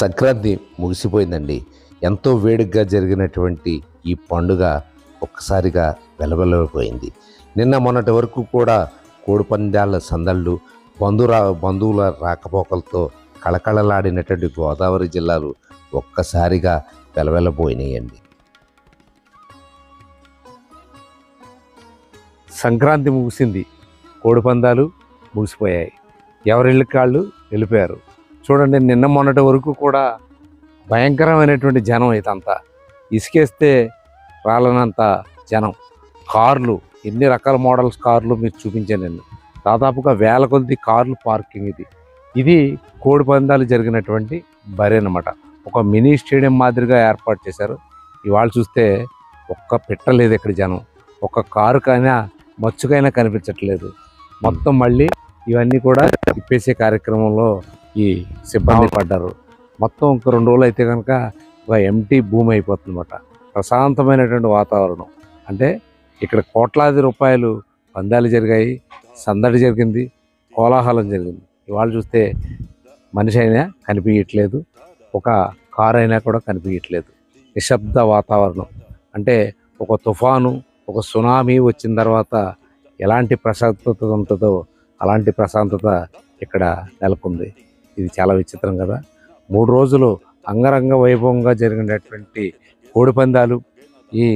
సంక్రాంతి ముగిసిపోయిందండి. ఎంతో వేడిగా జరిగినటువంటి ఈ పండుగ ఒక్కసారిగా వెలవెలపోయింది నిన్న మొన్నటి వరకు కూడా కోడిపందాల సందళ్ళు బంధురా బంధువుల రాకపోకలతో కళకళలాడినటువంటి గోదావరి జిల్లాలు ఒక్కసారిగా వెలవెలబోయినాయండి. సంక్రాంతి ముగిసింది. కోడిపందాలు ముగిసిపోయాయి. ఎవరిళ్ళకి కాళ్ళు వెళ్ళిపోయారు చూడండి నిన్న మొన్నటి వరకు కూడా భయంకరమైనటువంటి జనం ఇదంతా. ఇసుకేస్తే రాలనంత జనం. కార్లు ఎన్ని రకాల మోడల్స్ కార్లు మీరు చూపించాను నేను. దాదాపుగా వేల కొద్ది కార్లు పార్కింగ్ ఇది. ఇది కోడి పందాలు జరిగినటువంటి బరి అనమాట ఒక మినీ స్టేడియం మాదిరిగా ఏర్పాటు చేశారు. ఇవాళ చూస్తే ఒక్క పిట్ట లేదు ఇక్కడ జనం. ఒక్క కారు కైనా మచ్చుకైనా కనిపించట్లేదు. మొత్తం మళ్ళీ ఇవన్నీ కూడా తిప్పేసే కార్యక్రమంలో ఈ సిబ్బంది పడ్డారు. మొత్తం ఇంక రెండు రోజులు అయితే కనుక ఒక ఎంటీ భూమి అయిపోతుంది అనమాట ప్రశాంతమైనటువంటి వాతావరణం. అంటే ఇక్కడ కోట్లాది రూపాయలు పందాలు జరిగాయి సందడి జరిగింది కోలాహలం జరిగింది. ఇవాళ చూస్తే మనిషి అయినా కనిపించట్లేదు ఒక కారు అయినా కూడా కనిపించట్లేదు. నిశ్శబ్ద వాతావరణం. అంటే ఒక తుఫాను ఒక సునామీ వచ్చిన తర్వాత ఎలాంటి ప్రశాంతత ఉంటుందో అలాంటి ప్రశాంతత ఇక్కడ నెలకొంది. ఇది చాలా విచిత్రం కదా. మూడు రోజులు అంగరంగ వైభవంగా జరిగినటువంటి కోడిపందాలు ఈ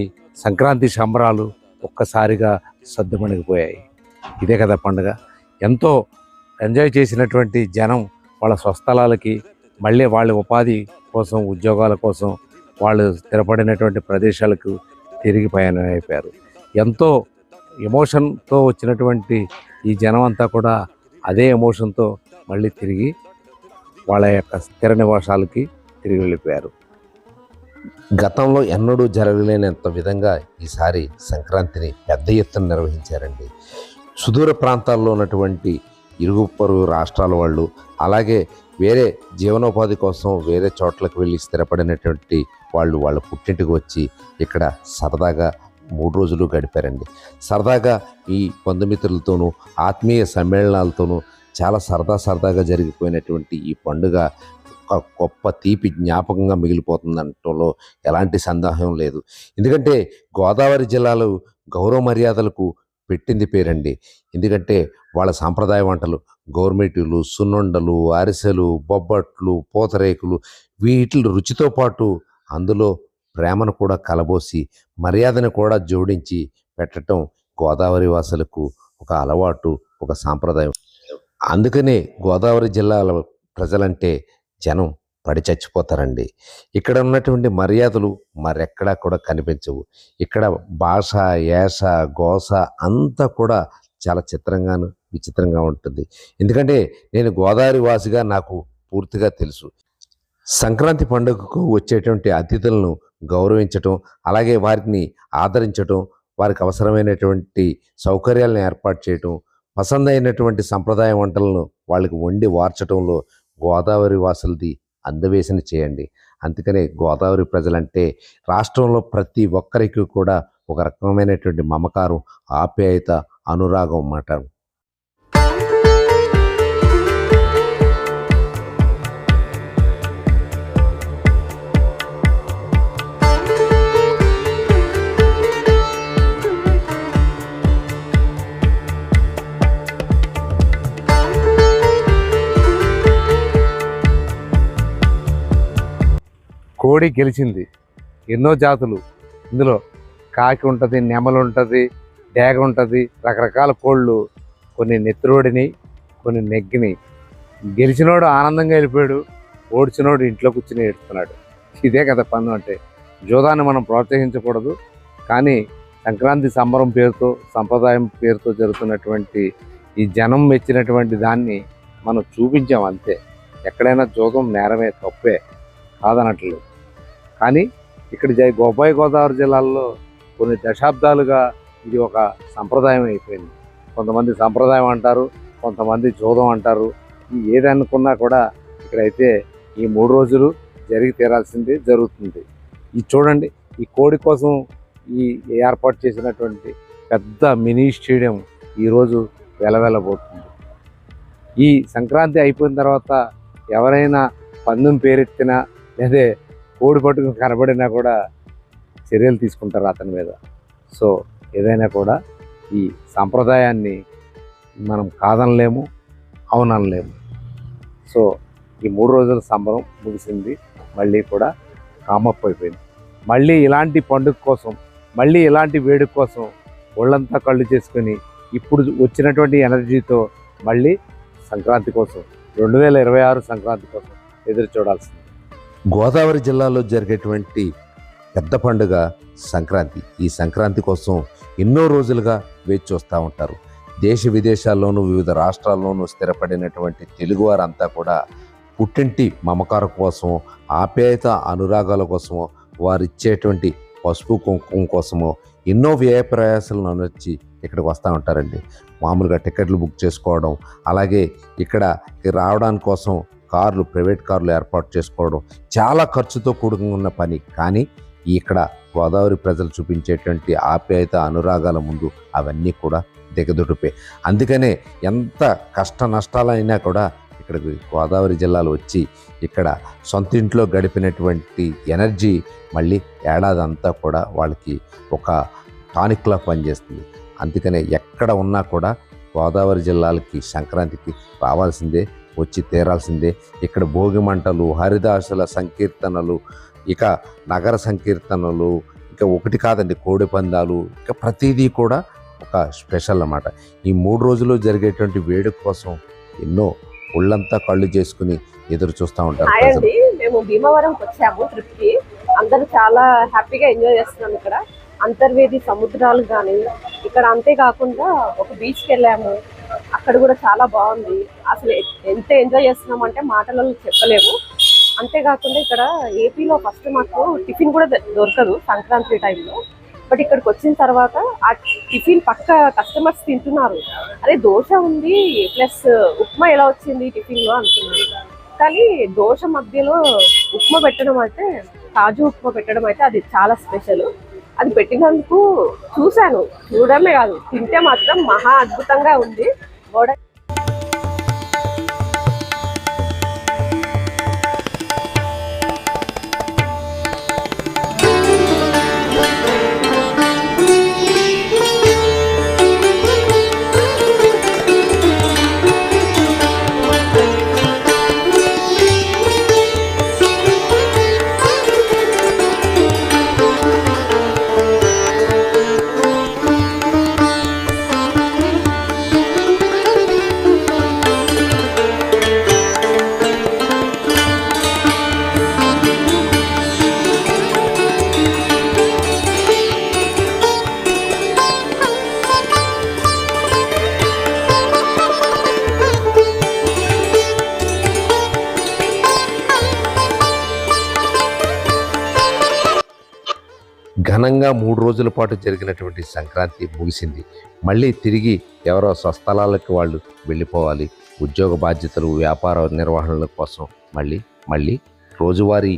సంక్రాంతి సంబరాలు ఒక్కసారిగా సర్దుమణిగిపోయాయి ఇదే కదా పండుగ. ఎంతో ఎంజాయ్ చేసినటువంటి జనం వాళ్ళ స్వస్థలాలకి మళ్ళీ వాళ్ళ ఉపాధి కోసం ఉద్యోగాల కోసం వాళ్ళు స్థిరపడినటువంటి ప్రదేశాలకు తిరిగి ప్రయాణం అయిపోయారు ఎంతో ఎమోషన్తో వచ్చినటువంటి ఈ జనం అంతా కూడా అదే ఎమోషన్తో మళ్ళీ తిరిగి వాళ్ళ యొక్క స్థిర నివాసాలకి తిరిగి వెళ్ళిపోయారు. గతంలో ఎన్నడూ జరగలేనంత విధంగా ఈసారి సంక్రాంతిని పెద్ద ఎత్తున నిర్వహించారండి. సుదూర ప్రాంతాల్లో ఉన్నటువంటి ఇరుగు పొరుగు రాష్ట్రాల వాళ్ళు అలాగే వేరే జీవనోపాధి కోసం వేరే చోట్లకు వెళ్ళి స్థిరపడినటువంటి వాళ్ళు వాళ్ళ పుట్టింటికి వచ్చి ఇక్కడ సరదాగా మూడు రోజులు గడిపారండి. సరదాగా ఈ బంధుమిత్రులతోనూ ఆత్మీయ సమ్మేళనాలతోనూ చాలా సరదా సరదాగా జరిగిపోయినటువంటి ఈ పండుగ ఒక గొప్ప తీపి జ్ఞాపకంగా మిగిలిపోతుందనటంలో ఎలాంటి సందేహం లేదు. ఎందుకంటే గోదావరి జిల్లాలో గౌరవ మర్యాదలకు పెట్టింది పేరండి. ఎందుకంటే వాళ్ళ సాంప్రదాయ వంటలు గోర్మెటీలు సున్నుండలు అరిసెలు బొబ్బట్లు పూతరేకులు వీటి రుచితో పాటు అందులో ప్రేమను కూడా కలబోసి మర్యాదను కూడా జోడించి పెట్టడం గోదావరి వాసులకు ఒక అలవాటు ఒక సాంప్రదాయం. అందుకనే గోదావరి జిల్లాల ప్రజలంటే జనం పడి చచ్చిపోతారండి. ఇక్కడ ఉన్నటువంటి మర్యాదలు మరెక్కడా కూడా కనిపించవు. ఇక్కడ భాష యాస గోస అంతా కూడా చాలా చిత్రంగాను విచిత్రంగా ఉంటుంది. ఎందుకంటే నేను గోదావరి వాసిగా నాకు పూర్తిగా తెలుసు. సంక్రాంతి పండుగకు వచ్చేటువంటి అతిథులను గౌరవించటం అలాగే వారిని ఆదరించటం వారికి అవసరమైనటువంటి సౌకర్యాలను ఏర్పాటు చేయటం పసందైనటువంటి సంప్రదాయ వంటలను వాళ్ళకి వండి వార్చటంలో గోదావరి వాసులది అందవేసిన చేయండి. అందుకనే గోదావరి ప్రజలంటే రాష్ట్రంలో ప్రతి ఒక్కరికి కూడా ఒక రకమైనటువంటి మమకారం ఆప్యాయత అనురాగం అన్నమాట. కోడి గెలిచింది. ఎన్నో జాతులు. ఇందులో కాకి ఉంటుంది నెమలు ఉంటుంది డేగ ఉంటుంది రకరకాల కోళ్ళు కొన్ని నెత్తిరోడిని కొన్ని నెగ్గిని. గెలిచినోడు ఆనందంగా వెళ్ళిపోయాడు ఓడిచినోడు ఇంట్లో కూర్చుని ఏడుస్తున్నాడు. ఇదే కదా పందెం అంటే. జోదాన్ని మనం ప్రోత్సహించకూడదు కానీ సంక్రాంతి సంబరం పేరుతో సంప్రదాయం పేరుతో జరుగుతున్నటువంటి ఈ జనం మెచ్చినటువంటి దాన్ని మనం చూపించాం అంతే. ఎక్కడైనా జోదం నేరమే తప్పే కాదనట్లేదు. కానీ ఇక్కడ జై గోపాయి గోదావరి జిల్లాల్లో కొన్ని దశాబ్దాలుగా ఇది ఒక సంప్రదాయం అయిపోయింది. కొంతమంది సంప్రదాయం అంటారు కొంతమంది జోదం అంటారు. ఏదనుకున్నా కూడా ఇక్కడైతే ఈ మూడు రోజులు జరిగి తీరాల్సింది జరుగుతుంది. ఇది చూడండి ఈ కోడి కోసం ఈ ఏర్పాటు చేసినటువంటి పెద్ద మినీ స్టేడియం ఈరోజు వెలవెలబోతుంది. ఈ సంక్రాంతి అయిపోయిన తర్వాత ఎవరైనా పందెం పేరెత్తినా లేదే కోడి పట్టుకుని కనబడినా కూడా చర్యలు తీసుకుంటారు అతని మీద. సో ఏదైనా కూడా ఈ సాంప్రదాయాన్ని మనం కాదనలేము అవునలేము సో ఈ మూడు రోజుల సంబరం ముగిసింది. మళ్ళీ కూడా కామప్ అయిపోయింది. మళ్ళీ ఇలాంటి పండుగ కోసం మళ్ళీ ఇలాంటి వేడుక కోసం ఒళ్ళంతా కళ్ళు చేసుకొని ఇప్పుడు వచ్చినటువంటి ఎనర్జీతో మళ్ళీ సంక్రాంతి కోసం రెండు వేల ఇరవై ఆరు సంక్రాంతి కోసం ఎదురు చూడాల్సింది. గోదావరి జిల్లాలో జరిగేటువంటి పెద్ద పండుగ సంక్రాంతి. ఈ సంక్రాంతి కోసం ఎన్నో రోజులుగా వేచి చూస్తూ ఉంటారు. దేశ విదేశాల్లోనూ వివిధ రాష్ట్రాల్లోనూ స్థిరపడినటువంటి తెలుగువారంతా కూడా పుట్టింటి మమకారం కోసం ఆప్యాయత అనురాగాల కోసమో వారిచ్చేటువంటి పసుపు కుంకుమ కోసమో ఎన్నో వ్యయ ప్రయాసాలను అనొచ్చి ఇక్కడికి వస్తూ ఉంటారండి. మామూలుగా టికెట్లు బుక్ చేసుకోవడం అలాగే ఇక్కడ రావడానికి కోసం కార్లు ప్రైవేట్ కార్లు ఏర్పాటు చేసుకోవడం చాలా ఖర్చుతో కూడుకుని ఉన్న పని. కానీ ఇక్కడ గోదావరి ప్రజలు చూపించేటువంటి ఆప్యాయత అనురాగాల ముందు అవన్నీ కూడా దిగదుడిపే. అందుకనే ఎంత కష్ట నష్టాలైనా కూడా ఇక్కడికి గోదావరి జిల్లాలో వచ్చి ఇక్కడ సొంత ఇంట్లో గడిపినటువంటి ఎనర్జీ మళ్ళీ ఏడాది అంతా కూడా వాళ్ళకి ఒక టానిక్లా పనిచేస్తుంది. అందుకనే ఎక్కడ ఉన్నా కూడా గోదావరి జిల్లాలకి సంక్రాంతికి రావాల్సిందే వచ్చి తీరాల్సిందే. ఇక్కడ భోగి మంటలు హరిదాసుల సంకీర్తనలు ఇక నగర సంకీర్తనలు ఇక ఒకటి కాదండి కోడి పందాలు ఇక ప్రతిదీ కూడా ఒక స్పెషల్ అన్నమాట. ఈ మూడు రోజులు జరిగేటువంటి వేడుక కోసం ఎన్నో ఒళ్ళంతా కళ్ళు చేసుకుని ఎదురు చూస్తూ ఉంటారు మేము భీమవరంకి వచ్చాము ట్రిప్కి అందరూ చాలా హ్యాపీగా ఎంజాయ్ చేస్తున్నాం ఇక్కడ. అంతర్వేది సముద్రాలు కానీ ఇక్కడ అంతేకాకుండా ఒక బీచ్కి వెళ్ళాము. అక్కడ కూడా చాలా బాగుంది. అసలు ఎంత ఎంజాయ్ చేస్తున్నామంటే మాటలలో చెప్పలేము. అంతేకాకుండా ఇక్కడ ఏపీలో ఫస్ట్ మాకు టిఫిన్ కూడా దొరకదు సంక్రాంతి టైంలో. బట్ ఇక్కడికి వచ్చిన తర్వాత ఆ టిఫిన్ పక్క కస్టమర్స్ తింటున్నారు. అరే దోశ ఉంది ప్లస్ ఉప్మా ఎలా వచ్చింది టిఫిన్లో అంటున్నారు. కానీ దోశ మధ్యలో ఉప్మా పెట్టడం అయితే కాజు ఉప్మా పెట్టడం అయితే అది చాలా స్పెషల్. అది పెట్టినందుకు చూశాను. చూడడమే కాదు తింటే మాత్రం మహా అద్భుతంగా ఉంది. ಗೋಡೆ ఘనంగా మూడు రోజుల పాటు జరిగినటువంటి సంక్రాంతి ముగిసింది. మళ్ళీ తిరిగి ఎవరో స్వస్థలాలకు వాళ్ళు వెళ్ళిపోవాలి. ఉద్యోగ బాధ్యతలు వ్యాపార నిర్వహణల కోసం మళ్ళీ మళ్ళీ రోజువారీ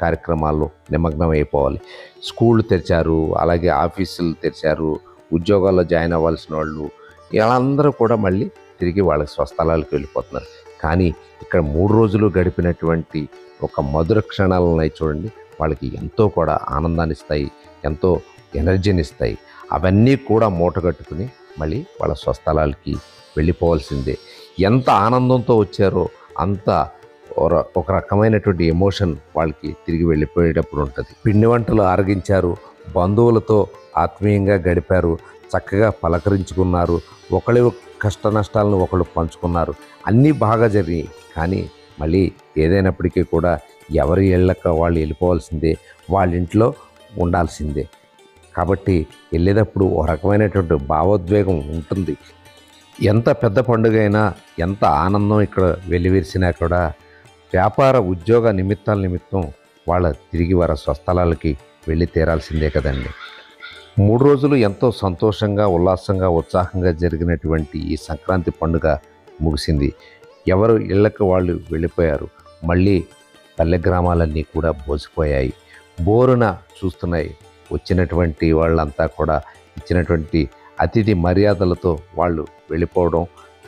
కార్యక్రమాల్లో నిమగ్నం అయిపోవాలి స్కూళ్ళు తెరిచారు అలాగే ఆఫీసులు తెరిచారు ఉద్యోగాల్లో జాయిన్ అవ్వాల్సిన వాళ్ళు వీళ్ళందరూ కూడా మళ్ళీ తిరిగి వాళ్ళ స్వస్థలాలకు వెళ్ళిపోతున్నారు. కానీ ఇక్కడ మూడు రోజులు గడిపినటువంటి ఒక మధుర క్షణాలను చూడండి వాళ్ళకి ఎంతో కూడా ఆనందాన్ని ఇస్తాయి ఎంతో ఎనర్జీని ఇస్తాయి అవన్నీ కూడా మూటగట్టుకుని మళ్ళీ వాళ్ళ స్వస్థలాలకి వెళ్ళిపోవాల్సిందే. ఎంత ఆనందంతో వచ్చారో అంత ఒక- ఒక రకమైనటువంటి ఎమోషన్ వాళ్ళకి తిరిగి వెళ్ళిపోయేటప్పుడు ఉంటుంది. పిండి వంటలు ఆరగించారు బంధువులతో ఆత్మీయంగా గడిపారు చక్కగా పలకరించుకున్నారు ఒకళ్ళ కష్ట నష్టాలను ఒకళ్ళు పంచుకున్నారు. అన్నీ బాగా జరిగాయి కానీ మళ్ళీ ఏదైనప్పటికీ కూడా ఎవరి ఇళ్ళక వాళ్ళు వెళ్ళిపోవాల్సిందే. వాళ్ళ ఇంట్లో ఉండాల్సిందే. కాబట్టి వెళ్ళేటప్పుడు ఒక రకమైనటువంటి భావోద్వేగం ఉంటుంది. ఎంత పెద్ద పండుగ అయినా ఎంత ఆనందం ఇక్కడ వెల్లివిరిసినా కూడా వ్యాపార ఉద్యోగ నిమిత్తాల నిమిత్తం వాళ్ళ తిరిగి వారి స్వస్థలాలకి వెళ్ళి తీరాల్సిందే కదండి. మూడు రోజులు ఎంతో సంతోషంగా ఉల్లాసంగా ఉత్సాహంగా జరిగినటువంటి ఈ సంక్రాంతి పండుగ ముగిసింది. ఎవరు ఇళ్ళకు వాళ్ళు వెళ్ళిపోయారు. మళ్ళీ పల్లె గ్రామాలన్నీ కూడా బోసిపోయాయి. బోరున చూస్తున్నాయి. వచ్చినటువంటి వాళ్ళంతా కూడా ఇచ్చినటువంటి అతిథి మర్యాదలతో వాళ్ళు వెళ్ళిపోవడం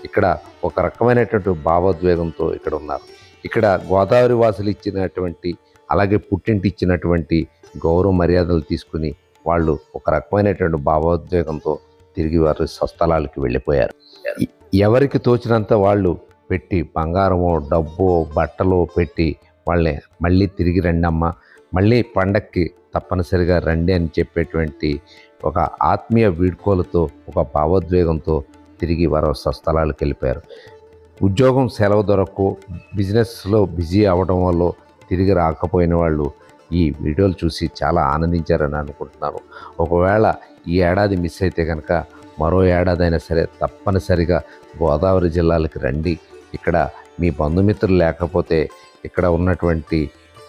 ఇక్కడ ఒక రకమైనటువంటి భావోద్వేగంతో ఇక్కడ ఉన్నారు. ఇక్కడ గోదావరి వాసులు ఇచ్చినటువంటి అలాగే పుట్టింటి ఇచ్చినటువంటి గౌరవ మర్యాదలు తీసుకుని వాళ్ళు ఒక రకమైనటువంటి భావోద్వేగంతో తిరిగి వారి స్వస్థలాలకి వెళ్ళిపోయారు. ఎవరికి తోచినంత వాళ్ళు పెట్టి బంగారమో డబ్బో బట్టలో పెట్టి వాళ్ళని మళ్ళీ తిరిగి రండమ్మా మళ్ళీ పండక్కి తప్పనిసరిగా రండి అని చెప్పేటువంటి ఒక ఆత్మీయ వీడ్కోలతో ఒక భావోద్వేగంతో తిరిగి వారు స్వస్థలాలకు వెళ్ళిపోయారు. ఉద్యోగం సెలవు దొరకు బిజినెస్లో బిజీ అవ్వడం వల్ల తిరిగి రాకపోయిన వాళ్ళు ఈ వీడియోలు చూసి చాలా ఆనందించారని అనుకుంటున్నాను. ఒకవేళ ఈ ఏడాది మిస్ అయితే కనుక మరో ఏడాది అయినా సరే తప్పనిసరిగా గోదావరి జిల్లాలకు రండి. ఇక్కడ మీ బంధుమిత్రులు లేకపోతే ఇక్కడ ఉన్నటువంటి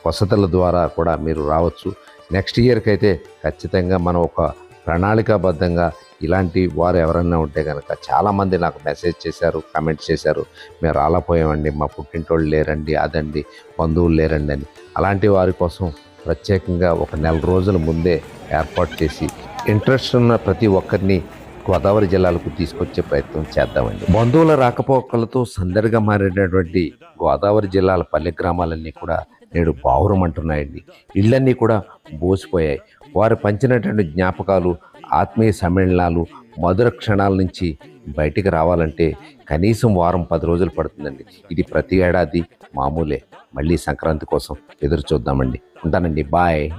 వసతుల ద్వారా కూడా మీరు రావచ్చు. నెక్స్ట్ ఇయర్కి అయితే ఖచ్చితంగా మనం ఒక ప్రణాళికాబద్ధంగా ఇలాంటి వారు ఎవరైనా ఉంటే కనుక చాలామంది నాకు మెసేజ్ చేశారు కమెంట్ చేశారు. మేము రాలపోయామండి మా పుట్టింటోళ్ళు లేరండి అదండి బంధువులు లేరండి అని. అలాంటి వారి కోసం ప్రత్యేకంగా ఒక నెల రోజుల ముందే ఏర్పాటు చేసి ఇంట్రెస్ట్ ఉన్న ప్రతి ఒక్కరిని గోదావరి జిల్లాలకు తీసుకొచ్చే ప్రయత్నం చేద్దామండి. బంధువుల రాకపోకలతో సందడిగా మారినటువంటి గోదావరి జిల్లాల పల్లె గ్రామాలన్నీ కూడా నేడు బావురమంటున్నాయండి ఇళ్ళన్నీ కూడా బోసిపోయాయి. వారు పంచినటువంటి జ్ఞాపకాలు ఆత్మీయ సమ్మేళనాలు మధుర క్షణాల నుంచి బయటికి రావాలంటే కనీసం వారం పది రోజులు పడుతుందండి. ఇది ప్రతి ఏడాది మామూలే. మళ్ళీ సంక్రాంతి కోసం ఎదురు చూద్దామండి. ఉంటానండి. బాయ్.